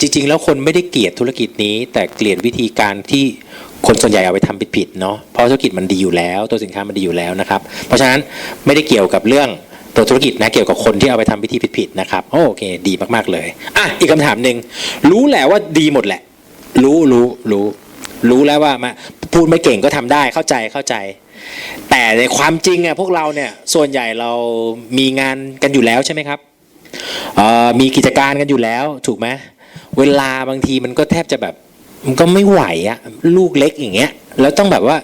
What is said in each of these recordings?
จริง ๆ แล้วคนไม่ได้เกลียดธุรกิจนี้ แต่เกลียดวิธีการที่คนส่วนใหญ่เอาไปทำผิดๆเนาะเพราะธุรกิจมันดีอยู่แล้ว ตัวสินค้ามันดีอยู่แล้วนะครับ เพราะฉะนั้นไม่ได้เกี่ยวกับเรื่องตัวธุรกิจนะเกี่ยวกับคนที่เอาไปทำพิธีผิดๆนะครับโอเค ดีมากๆเลยอะอีกคำถามหนึ่งรู้แหละว่าดีหมดแหละ รู้รู้รู้รู้แล้วว่ามาพูดไม่เก่งก็ทำได้เข้าใจเข้าใจ แต่ในความจริงอะพวกเราเนี่ยส่วนใหญ่เรามีงานกันอยู่แล้วใช่ไหมครับเอ่อมีกิจการกันอยู่แล้วถูกไหม เวลาบางทีมันก็แทบจะแบบ มันก็ไม่ไหวอะลูกเล็กอย่างเงี้ย แล้วต้องแบบว่า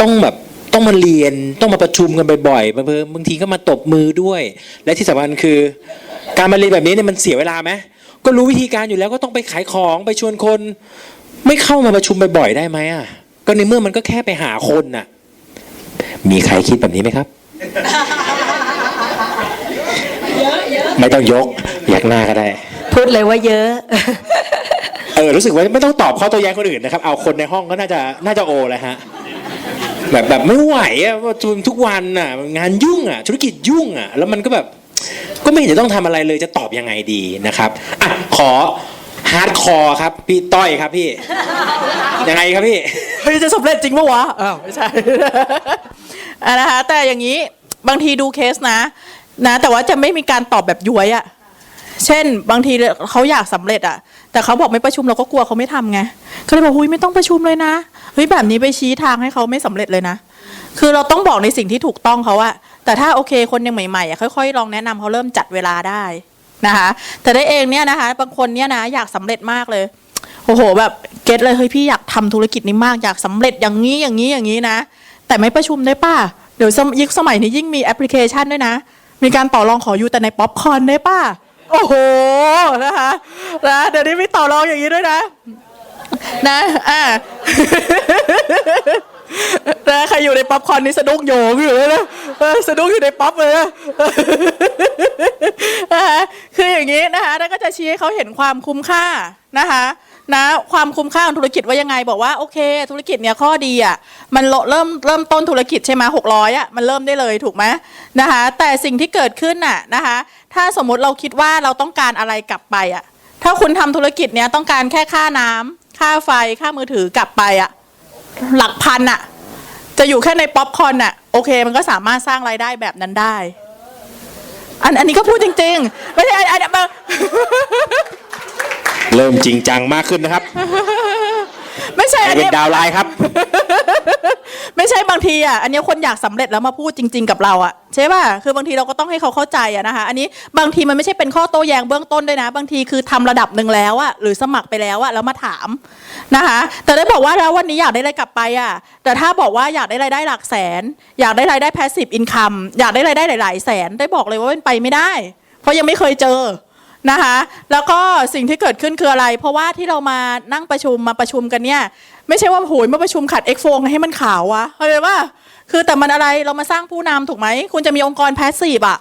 ต้องแบบต้องมาเรียนต้องมาประชุมกันบ่อยๆบางบางทีก็มาตบมือด้วย และที่สำคัญคือ การมาเรียนแบบนี้เนี่ยมันเสียเวลาไหมก็รู้วิธีการอยู่แล้วก็ต้องไปขายของไปชวนคน ไม่เข้ามาประชุมบ่อยๆได้ไหมอะก็ในเมื่อมันก็แค่ไปหาคนน่ะ มีใครคิดแบบนี้ไหมครับไม่ต้องยกยักหน้าก็ได้ พูดเลยว่าเยอะ เออรู้สึกว่าไม่ต้องตอบข้อโตัวแย้งคนอื่นนะครับ เอาคนในห้องก็น่าจะน่าจะโอเลยฮะแบบแบบไม่ไหวอะว่าทุกทุกวันน่ะ งานยุ่งอะ ธุรกิจยุ่งอะ แล้วมันก็แบบ ก็ไม่เห็นจะต้องทำอะไรเลยจะตอบยังไงดีนะครับอะขอฮาร์ดคอร์ครับ พี่ต้อยครับพี่ ยังไงครับพี่ เฮ้ยจะสำเร็จจริงปะวะอ้าวไม่ใช่ อะนะคะแต่อย่างนี้บางทีดูเคสนะ นะ แต่ว่าจะไม่มีการตอบแบบย้วยอะ เช่น บางทีเขาอยากสำเร็จอะแต่เขาบอกไม่ประชุมเราก็กลัวเขาไม่ทำไงเขาเลยบอกหุยไม่ต้องประชุมเลยนะเฮ้ยแบบนี้ไปชี้ทางให้เขาไม่สำเร็จเลยนะ คือเราต้องบอกในสิ่งที่ถูกต้องเขาอะแต่ถ้าโอเคคนยังใหม่ๆอะค่อยๆลองแนะนำเขาเริ่มจัดเวลาได้นะคะแต่ได้เองเนี่ยนะคะ บางคนเนี่ยนะอยากสำเร็จมากเลยโอ้โหแบบเก็ตเลยเฮ้ยพี่อยากทำธุรกิจนี้มากอยากสำเร็จอย่างนี้อย่างนี้อย่างนี้นะ แต่ไม่ประชุมได้ป่ะเดี๋ยวสมยุคสมัยนี้ยิ่งมีแอปพลิเคชันด้วยนะ มีการต่อรองขออยู่แต่ในป๊อปคอร์นได้ป่ะ โอ้โหนะคะนะเดี๋ยวนี้มีต่อรองอย่างนี้ด้วยนะ นะอ่านะใครอยู่ในป๊อปคอนนี่สะดุ้งโยงอยู่เลยนะสะดุ้งอยู่ในป๊อปเลยนะนะคะคืออย่างนี้นะคะแล้วก็จะชี้ให้เขาเห็นความคุ้มค่านะคะ นะความคุ้มค่าของธุรกิจว่ายังไง บอกว่าโอเค ธุรกิจเนี่ยข้อดีอะมันเริ่มเริ่มต้นธุรกิจใช่ไหมหกร้อยอะมันเริ่มได้เลยถูกไหมนะคะแต่สิ่งที่เกิดขึ้นน่ะนะคะถ้าสมมุติเราคิดว่าเราต้องการอะไรกลับไปอะถ้าคุณทำธุรกิจเนี้ยต้องการแค่ค่าน้ำค่าไฟค่ามือถือกลับไปอะหลักพันอะจะอยู่แค่ในป๊อปคอร์นอะโอเค มันก็สามารถสร้างรายได้แบบนั้นได้ อันอันนี้ก็พูดจริง ๆ ไม่ใช่อันอันอันบาง เริ่มจริงจังมากขึ้นนะครับไม่ใช่ใครอันเป็นนี้ดาวไลน์ครับ ไม่ใช่บางทีอะอันนี้คนอยากสำเร็จแล้วมาพูดจริง ๆ กับเราอะใช่ป่ะคือบางทีเราก็ต้องให้เขาเข้าใจอะนะคะอันนี้บางทีมันไม่ใช่เป็นข้อโต้แย้งเบื้องต้นด้วยนะ บางทีคือทำระดับหนึ่งแล้วอะหรือสมัครไปแล้วอะแล้วมาถามนะคะ แต่ได้บอกว่าแล้ววันนี้อยากได้อะไรกลับไปอะแต่ถ้าบอกว่าอยากได้รายได้หลักแสน อยากได้รายได้ passive income อยากได้รายได้หลาย ๆ แสนได้บอกเลยว่าเป็นไปไม่ได้ เพราะยังไม่เคยเจอ นะคะแล้วก็สิ่งที่เกิดขึ้นคืออะไร เพราะว่าที่เรามานั่งประชุมมาประชุมกันเนี่ยไม่ใช่ว่าโหยมาประชุมขัดเอ็กโฟให้มันขาววะเข้าใจว่าคือแต่มันอะไรเรามาสร้างผู้นำถูกไหมคุณจะมีองค์กรแพสซีฟอะ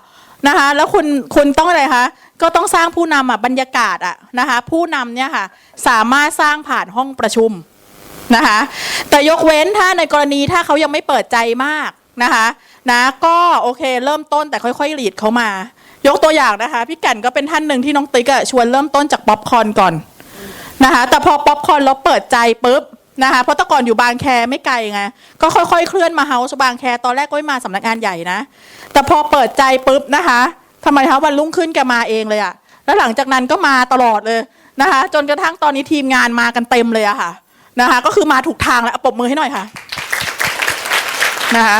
นะคะแล้วคุณคุณต้องอะไรคะก็ต้องสร้างผู้นำอะบรรยากาศอะนะคะผู้นำเนี่ยค่ะสามารถสร้างผ่านห้องประชุมนะคะแต่ยกเว้นถ้าในกรณีถ้าเขายังไม่เปิดใจมากนะคะนะก็โอเคเริ่มต้นแต่ค่อยๆหลีดเขามา ยกตัวอย่างนะคะ พี่แก่นก็เป็นท่านหนึ่งที่น้องติ๊กอะชวนเริ่มต้นจากป๊อปคอนก่อนนะคะแต่พอป๊อปคอนเราเปิดใจปุ๊บนะคะเพราะต่ก่อนอยู่บางแคไม่ไกลไงก็ค่อยๆ เคลื่อนมาเฮาส์บางแคตอนแรกก็ไม่มาสำนักงานใหญ่นะ แต่พอเปิดใจปุ๊บนะคะทำไมคะวันรุ่งขึ้นแกมาเองเลยอะแล้วหลังจากนั้นก็มาตลอดเลยนะคะ จนกระทั่งตอนนี้ทีมงานมากันเต็มเลยอะค่ะนะคะ ก็คือมาถูกทางแล้วเอปรบมือให้หน่อยค่ะนะคะ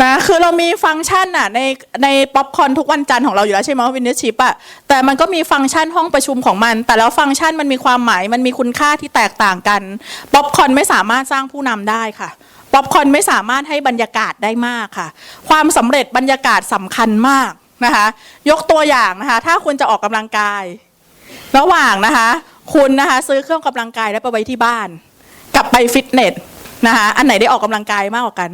นะคือเรามีฟังก์ชันอะในในป๊อปคอนทุกวันจันทร์ของเราอยู่แล้วใช่ไหมวินเนอร์ชิปอะแต่มันก็มีฟังก์ชันห้องประชุมของมัน แต่แล้วฟังก์ชันมันมีความหมายมันมีคุณค่าที่แตกต่างกันป๊อปคอนไม่สามารถสร้างผู้นำได้ค่ะป๊อปคอนไม่สามารถให้บรรยากาศได้มากค่ะ ความสำเร็จบรรยากาศสำคัญมากนะคะ ยกตัวอย่างนะคะ ถ้าคุณจะออกกำลังกาย ระหว่างนะคะ คุณนะคะซื้อเครื่องกำลังกายแล้วไปไว้ที่บ้าน กลับไปฟิตเนสนะคะอันไหนได้ออกกำลังกายมากกว่ากัน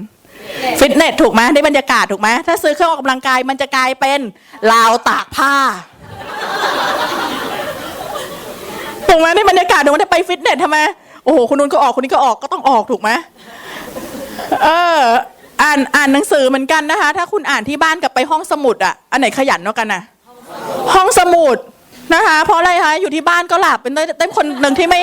ฟิตเนสถูกไหมได้บรรยากาศถูกไหมถ้าซื้อเครื่องออกกำลังกายมันจะกลายเป็นราวตากผ้าถูกไหมได้บรรยากาศถูกไหมถ้ไปฟิตเนสทำไมโอ้โหคนนู้นก็ออกคนนี้ก็ออกก็ต้องออกถูกไหมเออ อ่านอ่านหนังสือเหมือนกันนะคะ ถ้าคุณอ่านที่บ้านกับไปห้องสมุดอะอันไหนขยันกว่ากันอะห้องสมุดนะคะ เพราะอะไรคะอยู่ที่บ้านก็หลับเป็นได้ได้คนหนึ่งที่ไม่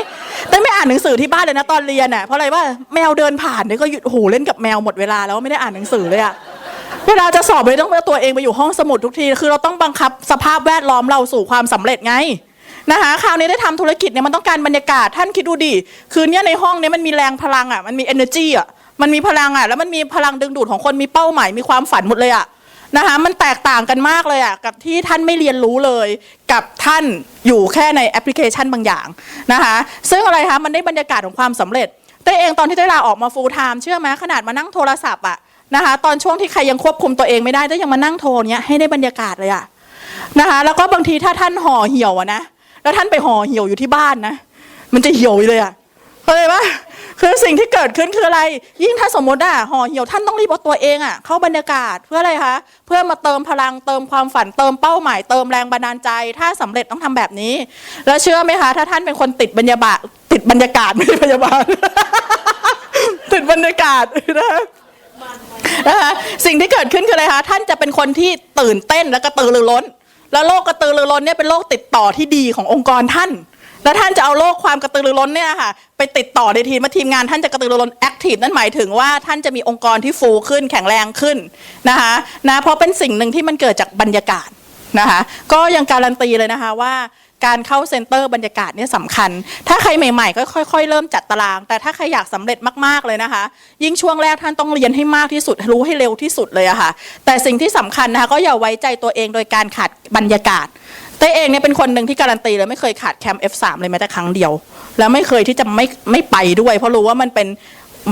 ได้ไม่อ่านหนังสือที่บ้านเลยนะตอนเรียนอะเพราะอะไรว่าแมวเดินผ่านเนี่ยก็หยุดโอ้โหเล่นกับแมวหมดเวลาแล้วไม่ได้อ่านหนังสือเลยอะเวลาจะสอบเลยต้องเอาตัวเองไปอยู่ห้องสมุดทุกที คือเราต้องบังคับสภาพแวดล้อมเราสู่ความสำเร็จไงนะคะคราวนี้ได้ทำธุรกิจเนี่ยมันต้องการบรรยากาศท่านคิดดูดิคือเนี่ยในห้องเนี้มันมีแรงพลังอะมันมี energy อะมันมีพลังอะแล้วมันมีพลังดึงดูดของคนมีเป้าหมายมีความฝันหมดเลยอะ นะคะมันแตกต่างกันมากเลยอะกับที่ท่านไม่เรียนรู้เลยกับท่านอยู่แค่ในแอปพลิเคชันบางอย่างนะคะซึ่งอะไรคะมันได้บรรยากาศของความสำเร็จแต่เองตอนที่ได้ลาออกมาฟูลไทม์เชื่อไหมขนาดมานั่งโทรศัพท์อะนะคะตอนช่วงที่ใครยังควบคุมตัวเองไม่ได้แต่ยังมานั่งโทรเนี้ยให้ได้บรรยากาศเลยอะนะคะแล้วก็บางทีถ้าท่านห่อเหี่ยวอะนะแล้วท่านไปห่อเหี่ยวอยู่ที่บ้านนะมันจะเหี่ยวเลยอะเข้าใจปะ คือสิ่งที่เกิดขึ้นคืออะไร ยิ่งถ้าสมมติอะห่อเหี่ยวท่านต้องรีบเอาตัวเองอะเข้าบรรยากาศเพื่ออะไรคะเพื่อมาเติมพลังเติมความฝันเติมเป้าหมาย เติมแรงบันดาลใจ ถ้าสำเร็จต้องทำแบบนี้ แล้วเชื่อไหมคะถ้าท่านเป็นคนติดบรรยากาศติดบรรยากาศไม่ใช่บรรยากาศติดบรรยากาศนะคะนะคะสิ่งที่เกิดขึ้นคืออะไรคะท่านจะเป็นคนที่ตื่นเต้นและกระตือรือร้น แล้วโรคกระตือรือร้นเนี่ยเป็นโรคติดต่อที่ดีขององค์กรท่าน แล้วท่านจะเอาโรคความกระตือรือร้นเนี่ยค่ะไปติดต่อในทีมว่าทีมงานท่านจะกระตือรือร้นแอคทีฟนั่นหมายถึงว่าท่านจะมีองค์กรที่ฟูขึ้นแข็งแรงขึ้นนะคะนะเพราะเป็นสิ่งหนึ่งที่มันเกิดจากบรรยากาศนะคะก็ยังการันตีเลยนะคะว่าการเข้าเซ็นเตอร์บรรยากาศเนี่ยสำคัญ ถ้าใครใหม่ๆก็ค่อยๆ เริ่มจัดตาราง แต่ถ้าใครอยากสำเร็จมากๆเลยนะคะ ยิ่งช่วงแรกท่านต้องเรียนให้มากที่สุด รู้ให้เร็วที่สุดเลยอะค่ะ แต่สิ่งที่สำคัญนะคะก็อย่าไว้ใจตัวเองโดยการขาดบรรยากาศ เต้เองเนี่ยเป็นคนหนึ่งที่การันตีเลยไม่เคยขาดแคมป์ F3 เลยแม้แต่ครั้งเดียว แล้วไม่เคยที่จะไม่ไม่ไปด้วย เพราะรู้ว่ามันเป็น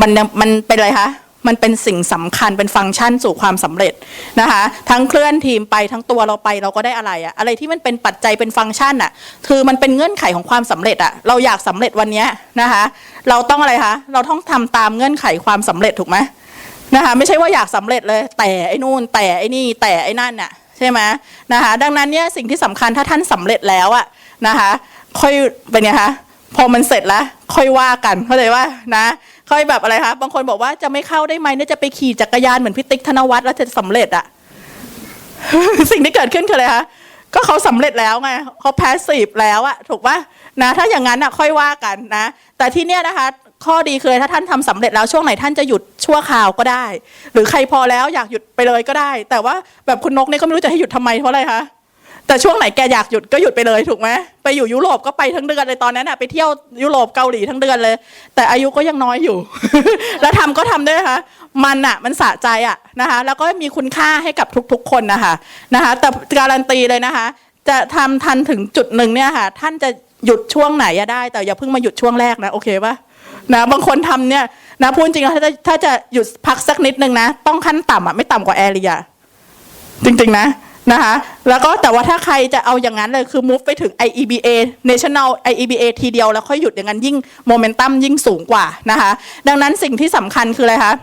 มันมันเป็นอะไรคะมันเป็นสิ่งสำคัญเป็นฟังก์ชันสู่ความสำเร็จนะคะ ทั้งเคลื่อนทีมไปทั้งตัวเราไปเราก็ได้อะไรอะอะไรที่มันเป็นปัจจัยเป็นฟังก์ชันอะคือมันเป็นเงื่อนไขของความสำเร็จอะเราอยากสำเร็จวันนี้นะคะ เราต้องอะไรคะเราต้องทำตามเงื่อนไขความสำเร็จถูกไหมนะคะ ไม่ใช่ว่าอยากสำเร็จเลย แต่ไอ้นู่นแต่ไอ้นี่แต่ไอ้นั่นน่ะ ช่ไหมนะคะ ดังนั้นเนี่ยสิ่งที่สำคัญถ้าท่านสำเร็จแล้วอะนะคะ ค่อยเป็นไงคะพอมันเสร็จแล้วค่อยว่ากันเข้าใจว่านะค่อยแบบอะไรคะบางคนบอกว่าจะไม่เข้าได้ไหมเนี่ยจะไปขี่จักรยานเหมือนพี่ติ๊กธนวัฒน์แล้วจะสำเร็จอะสิ่งที่เกิดขึ้นคืออะไรคะก็เขาสำเร็จแล้วไงเขาแพสซีฟแล้วอะถูกปะนะถ้าอย่างนั้นอะค่อยว่ากันนะ แต่ที่เนี้ยนะคะ ข้อดีคือถ้าท่านทำสำเร็จแล้วช่วงไหนท่านจะหยุดชั่วคราวก็ได้ หรือใครพอแล้วอยากหยุดไปเลยก็ได้ แต่ว่าแบบคุณนกเนี่ยก็ไม่รู้จะให้หยุดทำไมเพราะอะไรคะแต่ช่วงไหนแกอยากหยุดก็หยุดไปเลยถูกไหมไปอยู่ยุโรปก็ไปทั้งเดือนเลยตอนนั้นอะไปเที่ยวยุโรปเกาหลีทั้งเดือนเลย แต่อายุก็ยังน้อยอยู่ แล้วทำก็ทำด้วยนะคะมันอะมันสะใจอะนะคะ แล้วก็มีคุณค่าให้กับทุกๆ คนนะคะนะคะ แต่การันตีเลยนะคะ จะทำทันถึงจุดหนึ่งเนี่ยค่ะ ท่านจะหยุดช่วงไหนได้ แต่อย่าเพิ่งมาหยุดช่วงแรกนะโอเคปะ นะบางคนทำเนี่ยนะพูดจริงถ้าจะถ้าจะหยุดพักสักนิดนึงนะ ต้องขั้นต่ำอะไม่ต่ำกว่าแอเรียจริงๆนะนะคะแล้วก็แต่ว่าถ้าใครจะเอาอย่างนั้นเลยคือ move ไปถึง IEBA national IEBA ทีเดียวแล้วค่อยหยุดอย่างนั้นยิ่งโมเมนตัมยิ่งสูงกว่านะคะดังนั้นสิ่งที่สำคัญคืออะไรคะ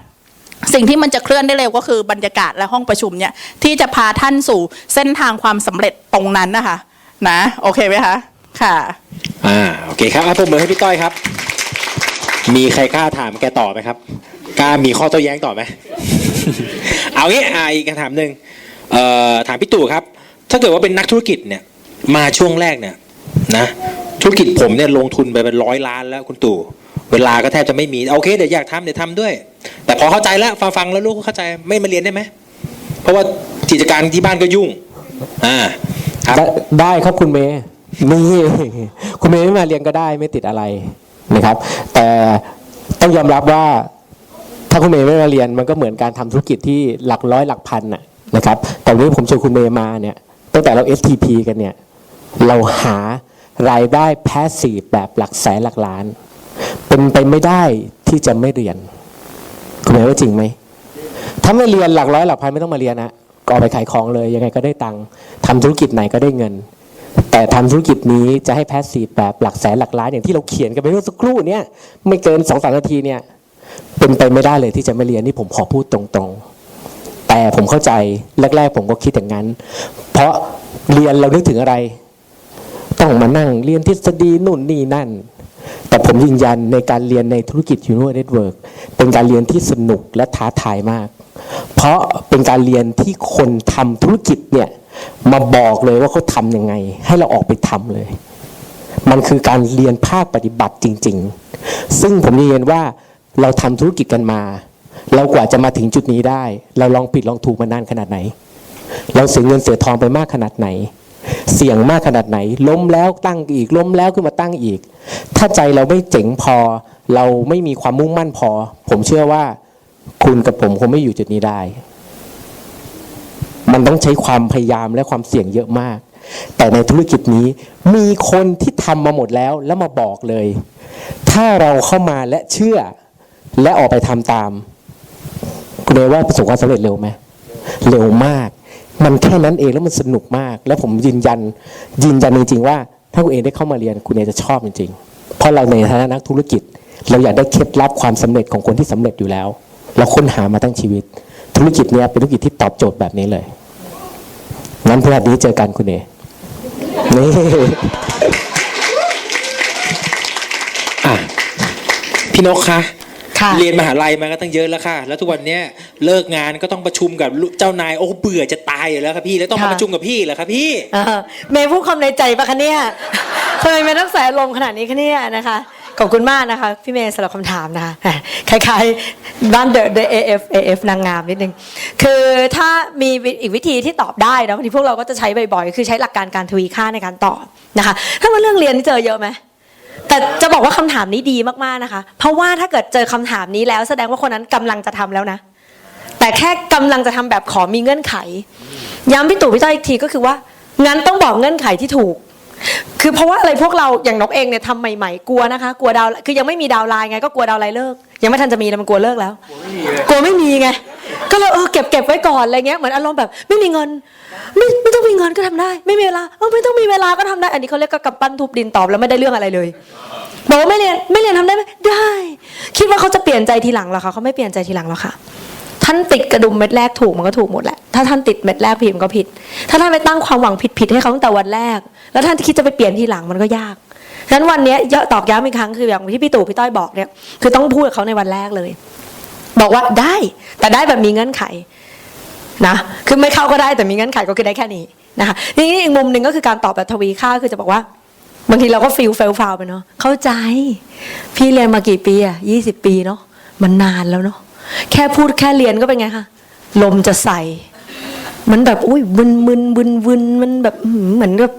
สิ่งที่มันจะเคลื่อนได้เร็วก็คือบรรยากาศและห้องประชุมเนี่ยที่จะพาท่านสู่เส้นทางความสำเร็จตรงนั้นนะคะนะโอเคไหมคะค่ะอ่าโอเคครับเอาผมมือให้พี่ต้อยครับ มีใครกล้าถามแกต่อไหมครับ กล้ามีข้อโต้แย้งต่อไหม เอางี้อ่าอีกคำถามหนึ่งเอ่อถามพี่ตู่ครับ ถ้าเกิดว่าเป็นนักธุรกิจเนี่ยมาช่วงแรกเนี่ยนะธุรกิจผมเนี่ยลงทุนไปเป็นร้อยล้านแล้วคุณตู่เวลาก็แทบจะไม่มีโอเคเดี๋ยวอยากทำเดี๋ยวทำด้วย แต่พอเข้าใจแล้วฟังฟังแล้วลูกเข้าใจไม่มาเรียนได้ไหมเพราะว่ากิจการที่บ้านก็ยุ่งอ่าครับได้ครับคุณเมย์นี่คุณเมย์ไม่มาเรียนก็ได้ไม่ติดอะไร นะครับ แต่ต้องยอมรับว่าถ้าคุณเมย์ไม่มาเรียนมันก็เหมือนการทำธุรกิจที่หลักร้อยหลักพันนะนะครับแต่วันนี้ผมชวนคุณเมย์มาเนี่ยตั้งแต่เรา STP กันเนี่ยเราหารายได้แพสซีฟแบบหลักแสนหลักล้าน เป็นไปไม่ได้ที่จะไม่เรียน คุณเมย์ว่าจริงไหมถ้าไม่เรียนหลักร้อยหลักพันไม่ต้องมาเรียนนะก็เอาไปขายของเลยยังไงก็ได้ตังค์ทำธุรกิจไหนก็ได้เงิน แต่ทำธุรกิจนี้จะให้แพสซีฟแบบหลักแสนหลักล้านอย่างที่เราเขียนกันไปเมื่อสักครู่เนี่ยไม่เกินสองสามนาทีเนี่ยเป็นไปไม่ได้เลยที่จะไม่เรียนนี่ผมขอพูดตรงๆ แต่ผมเข้าใจแรกๆ ผมก็คิดอย่างนั้น เพราะเรียนเรานึกถึงอะไร ต้องมานั่งเรียนทฤษฎีนู่นนี่นั่น แต่ผมยืนยันในการเรียนในธุรกิจ u n i v e r Network เป็นการเรียนที่สนุกและท้าทายมาก เพราะเป็นการเรียนที่คนทำธุรกิจเนี่ย มาบอกเลยว่าเขาทำยังไง ให้เราออกไปทำเลย มันคือการเรียนภาคปฏิบัติจริง ๆ ซึ่งผมเรียนว่าเราทำธุรกิจกันมา เรากว่าจะมาถึงจุดนี้ได้ เราลองผิดลองถูกมานานขนาดไหน เราเสียเงินเสียทองไปมากขนาดไหน เสี่ยงมากขนาดไหน ล้มแล้วตั้งอีก ล้มแล้วขึ้นมาตั้งอีก ถ้าใจเราไม่เจ๋งพอ เราไม่มีความมุ่งมั่นพอ ผมเชื่อว่า คุณกับผมคงไม่อยู่จุดนี้ได้ มันต้องใช้ความพยายามและความเสี่ยงเยอะมาก แต่ในธุรกิจนี้มีคนที่ทำมาหมดแล้วแล้วมาบอกเลย ถ้าเราเข้ามาและเชื่อและออกไปทำตาม คุณเอว่าประสบความสำเร็จเร็วไหมเร็วมาก มันแค่นั้นเองแล้วมันสนุกมาก แล้วผมยืนยันยืนยันจริงๆว่า ถ้าคุณเอได้เข้ามาเรียนคุณเอจะชอบจริงๆ เพราะเราในฐานะนักธุรกิจ เราอยากได้เคล็ดลับความสำเร็จของคนที่สำเร็จอยู่แล้ว เราค้นหามาตั้งชีวิต ธุรกิจเนี้ยเป็นธุรกิจที่ตอบโจทย์แบบนี้เลย งั้นพฤหัสนี้เจอกันคุณเอนี่อะพี่นกคะค่ะเรียนมหาลัยมาก็ตั้งเยอะแล้วค่ะ แล้วทุกวันเนี้ยเลิกงานก็ต้องประชุมกับลูกเจ้านายโอ้เบื่อจะตายอยู่แล้วครับพี่ แล้วต้องมาค่ะ ประชุมกับพี่เหรอครับพี่ เออเมย์พูดความในใจปะคะเนี่ยทำไมเมย์ต้องใส่อารมณ์ขนาดนี้คะเนี่ยนะคะ ขอบคุณมากนะคะ พี่เมย์สำหรับคำถามนะคะคล้ายๆบ้านเดอะเดอเอฟเอฟนางงามนิดนึง คือถ้ามีอีกวิธีที่ตอบได้นะทีพวกเราก็จะใช้บ่อยๆ คือใช้หลักการการทวีค่าในการตอบนะคะ ถ้าว่าเรื่องเรียนนี่เจอเยอะไหมแต่จะบอกว่าคำถามนี้ดีมากๆนะคะ เพราะว่าถ้าเกิดเจอคำถามนี้แล้วแสดงว่าคนนั้นกำลังจะทำแล้วนะ แต่แค่กำลังจะทำแบบขอมีเงื่อนไข ย้ำพี่ตู่พี่ต้อยอีกทีก็คือว่างั้นต้องบอกเงื่อนไขที่ถูก คือเพราะว่าอะไรพวกเราอย่างนกเองเนี่ยทำใหม่ๆกลัวนะคะ กลัวดาวคือยังไม่มีดาวไลน์ไงก็กลัวดาวไลน์เลิก ยังไม่ทันจะมีแล้วมันกลัวเลิกแล้ว กลัวไม่มีไงก็เลยเออเก็บเก็บไว้ก่อนอะไรเงี้ยเหมือนอารมณ์แบบ ไม่มีเงิน ไม่ไม่ต้องมีเงินก็ทำได้ ไม่มีเวลาเออไม่ต้องมีเวลาก็ทำได้ อันนี้เขาเรียกก็กำปั้นทุบดินตอบแล้วไม่ได้เรื่องอะไรเลยบอกว่าไม่เรียนไม่เรียนทำได้ไหมได้ คิดว่าเขาจะเปลี่ยนใจทีหลังเหรอคะเขาไม่เปลี่ยนใจทีหลังหรอกค่ะ ท่านติดกระดุมเม็ดแรกถูกมันก็ถูกหมดแหละ ถ้าท่านติดเม็ดแรกผิดมันก็ผิด ถ้าท่านไปตั้งความหวังผิดๆให้เขาตั้งแต่วันแรก แล้วท่านคิดจะไปเปลี่ยนทีหลังมันก็ยากฉะนั้นวันนี้ยตอกย้ำอีกครั้งคืออย่างที่พี่ตู่พี่ต้อยบอกเนี่ยคือต้องพูดกับเขาในวันแรกเลย บอกว่าได้ แต่ได้แบบมีเงื่อนไขนะคือไม่เข้าก็ได้แต่มีเงื่อนไขก็คือได้แค่นี้นะคะทีนี้อีกมุมหนึ่งก็คือการตอบแบบทวีค่าคือจะบอกว่า บางทีเราก็ฟิลเฟลฟาวไปเนาะเข้าใจ พี่เรียนมากี่ปีอะยี่สิบปีเนาะมันนานแล้วเนาะ แค่พูดแค่เรียนก็เป็นไงคะลมจะใส่มันแบบอุ้ยมึนมึนมึนมึนมันแบบเหมือนแบบ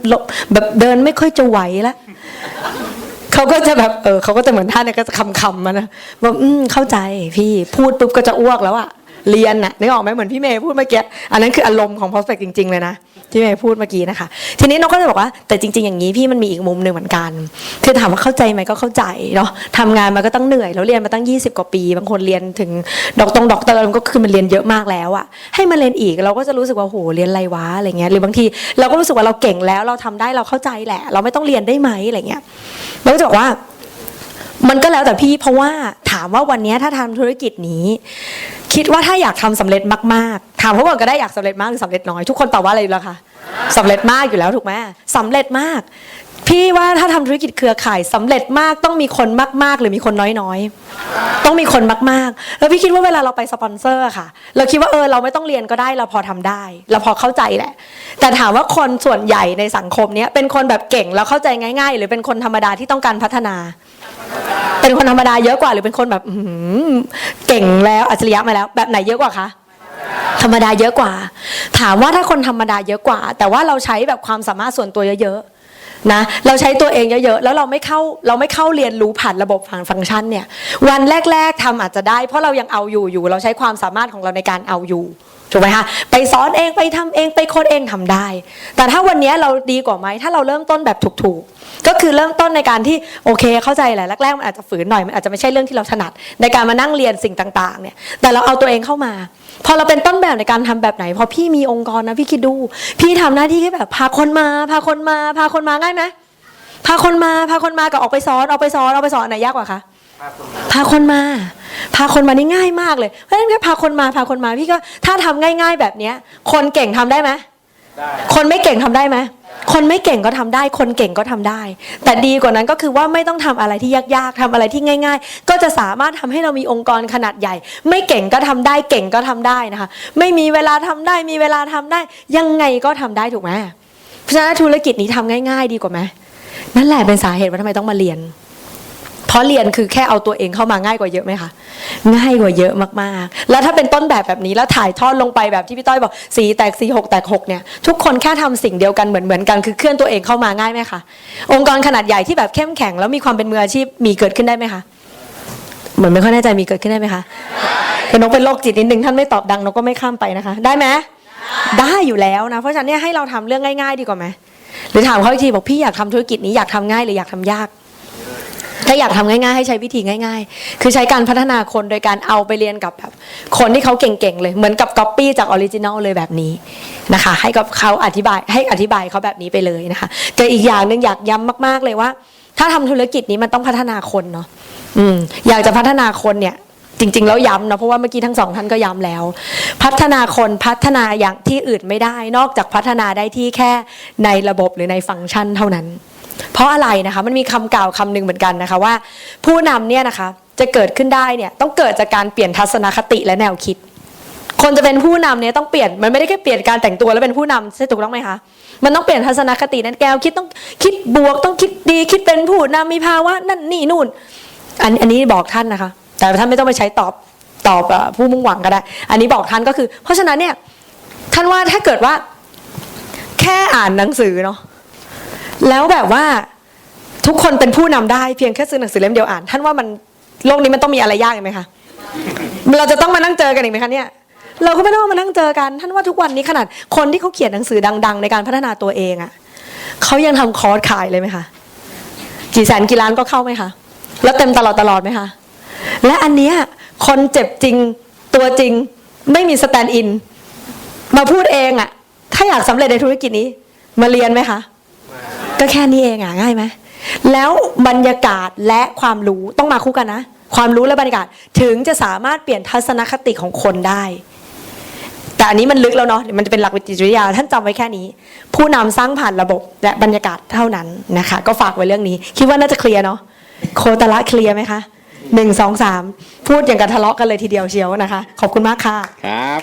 แบบเดินไม่ค่อยจะไหวละเขาก็จะแบบเออเขาก็จะเหมือนท่านเนี่ยก็จะคำคำมานะบบอืมเข้าใจพี่พูดปุ๊บก็จะอ้วกแล้วอะ เรียนน่ะนึกออกไหมเหมือนพี่เมย์พูดเมื่อกี้อันนั้นคืออารมณ์ของ prospect จริง ๆ เลยนะที่เมย์พูดเมื่อกี้นะคะ ทีนี้น้องก็จะบอกว่าแต่จริง ๆ อย่างนี้พี่มันมีอีกมุมหนึ่งเหมือนกันคือถามว่าเข้าใจไหมก็เข้าใจเนาะทำงานมาก็ต้องเหนื่อยแล้วเรียนมาตั้ง 20 กว่าปี บางคนเรียนถึงดอกตรงดอกเตอร์มันก็คือมันเรียนเยอะมากแล้วอะให้มาเรียนอีกเราก็จะรู้สึกว่าโหเรียนไรวะอะไรเงี้ยหรือบางทีเราก็รู้สึกว่าเราเก่งแล้วเราทำได้เราเข้าใจแหละ เราไม่ต้องเรียนได้ไหมอะไรเงี้ยเราก็จะบอกว่ามันก็แล้วแต่พี่เพราะว่าถามว่าวันนี้ถ้าทำธุรกิจนี้ คิดว่าถ้าอยากทำสำเร็จมากๆถามเขาก่อนก็ได้อยากสำเร็จมากหรือสำเร็จน้อยทุกคนตอบว่าอะไรอยู่แล้วคะสำเร็จมากอยู่แล้วถูกไหมสำเร็จมาก พี่ว่าถ้าทำธุรกิจเครือข่ายสำเร็จมากต้องมีคนมากๆ หรือมีคนน้อยๆ ต้องมีคนมากๆ แล้วพี่คิดว่าเวลาเราไปสปอนเซอร์ค่ะ เราคิดว่าเออเราไม่ต้องเรียนก็ได้เราพอทำได้ เราพอเข้าใจแหละ แต่ถามว่าคนส่วนใหญ่ในสังคมเนี้ยเป็นคนแบบเก่งแล้วเข้าใจง่าย ๆ หรือเป็นคนธรรมดาที่ต้องการพัฒนา เป็นคนธรรมดาเยอะกว่าหรือเป็นคนแบบเก่งแล้วอัจฉริยะมาแล้ว แบบไหนเยอะกว่าคะธรรมดาเยอะกว่า ถามว่าถ้าคนธรรมดาเยอะกว่า แต่ว่าเราใช้แบบความสามารถส่วนตัวเยอะๆนะเราใช้ตัวเองเยอะๆแล้วเราไม่เข้าเราไม่เข้าเรียนรู้ผ่านระบบฟังฟังก์ชันเนี่ย วันแรก ๆทำอาจจะได้ เพราะเรายังเอาอยู่อยู่ เราใช้ความสามารถของเราในการเอาอยู่ ถูกไหมคะไปสอนเองไปทำเองไปโค้ดเองทำได้ แต่ถ้าวันนี้เราดีกว่าไหมถ้าเราเริ่มต้นแบบถูกๆ ก็คือเริ่มต้นในการที่โอเคเข้าใจแหละแรกๆมันอาจจะฝืนหน่อยมันอาจจะไม่ใช่เรื่องที่เราถนัด ในการมานั่งเรียนสิ่งต่างๆเนี่ยแต่เราเอาตัวเองเข้ามา พอเราเป็นต้นแบบในการทำแบบไหน พอพี่มีองค์กรนะพี่คิดดู พี่ทำหน้าที่แค่แบบพาคนมา พาคนมา พาคนมาง่ายไหมพาคนมาพาคนมากับออกไปสอนออกไปสอนออกไปสอนไหนยากกว่าคะพาคนมา พาคนมานี่ง่ายมากเลย เพราะฉะนั้นแค่พาคนมาพาคนมาพี่ก็ถ้าทำง่าย ๆ แบบเนี้ย คนเก่งทำได้ไหมคนไม่เก่งทำได้ไหมคนไม่เก่งก็ทำได้ คนเก่งก็ทำได้ แต่ดีกว่านั้นก็คือว่าไม่ต้องทำอะไรที่ยากๆทำอะไรที่ง่าย ๆ ก็จะสามารถทำให้เรามีองค์กรขนาดใหญ่ ไม่เก่งก็ทำได้ เก่งก็ทำได้นะคะ ไม่มีเวลาทำได้ มีเวลาทำได้ ยังไงก็ทำได้ถูกไหมเพราะฉะนั้นธุรกิจนี้ทำง่าย ๆ ดีกว่าไหมนั่นแหละเป็นสาเหตุว่าทำไมต้องมาเรียน เพราะเรียนคือแค่เอาตัวเองเข้ามาง่ายกว่าเยอะไหมคะง่ายกว่าเยอะมากๆ แล้วถ้าเป็นต้นแบบแบบนี้แล้วถ่ายทอดลงไปแบบที่พี่ต้อยบอกสีแตกสีหกแตกหกเนี่ยทุกคนแค่ทำสิ่งเดียวกันเหมือนเหมือนกันคือเคลื่อนตัวเองเข้ามาง่ายไหมคะองค์กรขนาดใหญ่ที่แบบเข้มแข็งแล้วมีความเป็นมืออาชีพมีเกิดขึ้นได้ไหมคะเหมือนไม่ค่อยแน่ใจมีเกิดขึ้นได้ไหมคะคือนกเป็นโรคจิตนิดนึงท่านไม่ตอบดังนกก็ไม่ข้ามไปนะคะ ได้ไหมได้อยู่แล้วนะเพราะฉะนั้นเนี่ยให้เราทำเรื่องง่าย ๆ ดีกว่าไหมหรือถามเขาอีกทีบอกพี่อยากทำธุรกิจนี้อยากทำง่ายหรืออยากทำยาก ถ้าอยากทำง่ายๆ ให้ใช้วิธีง่าย ๆ คือใช้การพัฒนาคนโดยการเอาไปเรียนกับแบบคนที่เขาเก่งๆเลยเหมือนกับก๊อปปี้จากออริจินอลเลยแบบนี้นะคะให้กับเขาอธิบายให้อธิบายเขาแบบนี้ไปเลยนะคะแต่อีกอย่างหนึ่งอยากย้ำมาก ๆเลยว่า ถ้าทำธุรกิจนี้มันต้องพัฒนาคนเนาะอืมอยากจะพัฒนาคนเนี่ยจริงๆแล้วย้ำนะเพราะว่าเมื่อกี้ทั้งสองท่านก็ย้ำแล้ว พัฒนาคนพัฒนาอย่างที่อื่นไม่ได้ นอกจากพัฒนาได้ที่แค่ในระบบหรือในฟังก์ชันเท่านั้น เพราะอะไรนะคะมันมีคำกล่าวคำหนึ่งเหมือนกันนะคะว่า ผู้นำเนี่ยนะคะจะเกิดขึ้นได้เนี่ยต้องเกิดจากการเปลี่ยนทัศนคติและแนวคิด คนจะเป็นผู้นำเนี่ยต้องเปลี่ยนมันไม่ได้แค่เปลี่ยนการแต่งตัวแล้วเป็นผู้นำใช่ถูกต้องไหมคะมันต้องเปลี่ยนทัศนคตินั้นแกวคิดต้องคิดบวกต้องคิดดีคิดเป็นผู้นำมีภาวะนั่นนี่นู่นอันอันนี้บอกท่านนะคะ แต่ท่านไม่ต้องไปใช้ตอบตอบผู้มุ่งหวังก็ได้ อันนี้บอกท่านก็คือ เพราะฉะนั้นเนี่ยท่านว่าถ้าเกิดว่าแค่อ่านหนังสือเนาะ แล้วแบบว่าทุกคนเป็นผู้นำได้เพียงแค่ซื้อหนังสือเล่มเดียวอ่าน ท่านว่ามันโลกนี้มันต้องมีอะไรยากไหมคะเราจะต้องมานั่งเจอกันอีกไหมคะเนี่ยเราก็ไม่ต้องมานั่งเจอกัน ท่านว่าทุกวันนี้ขนาดคนที่เขาเขียนหนังสือดัง ๆ ในการพัฒนาตัวเองอะ่ะเขายังทำคอร์สขายเลยไหมคะกี่แสนกี่ล้านก็เข้าไหมคะแล้วเต็มตลอดตลอดไหมคะและอันเนี้ยคนเจ็บจริงตัวจริงไม่มีสแตนด์อินมาพูดเองอะถ้าอยากสำเร็จในธุรกิจนี้ มาเรียนไหมคะ ก็แค่นี้เองอะง่ายไหมแล้วบรรยากาศและความรู้ต้องมาคู่กันนะ ความรู้และบรรยากาศถึงจะสามารถเปลี่ยนทัศนคติของคนได้ แต่อันนี้มันลึกแล้วเนาะมันจะเป็นหลักจิตวิทยาท่านจำไว้แค่นี้ ผู้นำสร้างผ่านระบบและบรรยากาศเท่านั้นนะคะ ก็ฝากไว้เรื่องนี้ คิดว่าน่าจะเคลียร์เนาะโคตรละเคลียร์ไหมคะหนึ่งสองสามพูดอย่างกับทะเลาะกันเลยทีเดียวเชียวนะคะ ขอบคุณมากค่ะครับ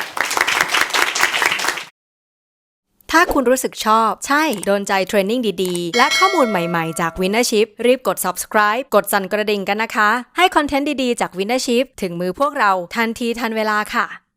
ถ้าคุณรู้สึกชอบ ใช่ โดนใจเทรนนิ่งดีๆ และข้อมูลใหม่ๆ จาก Winnership รีบกด subscribe กดสั่นกระดิ่งกันนะคะ ให้คอนเทนต์ดีๆ จาก Winnership ถึงมือพวกเราทันทีทันเวลาค่ะ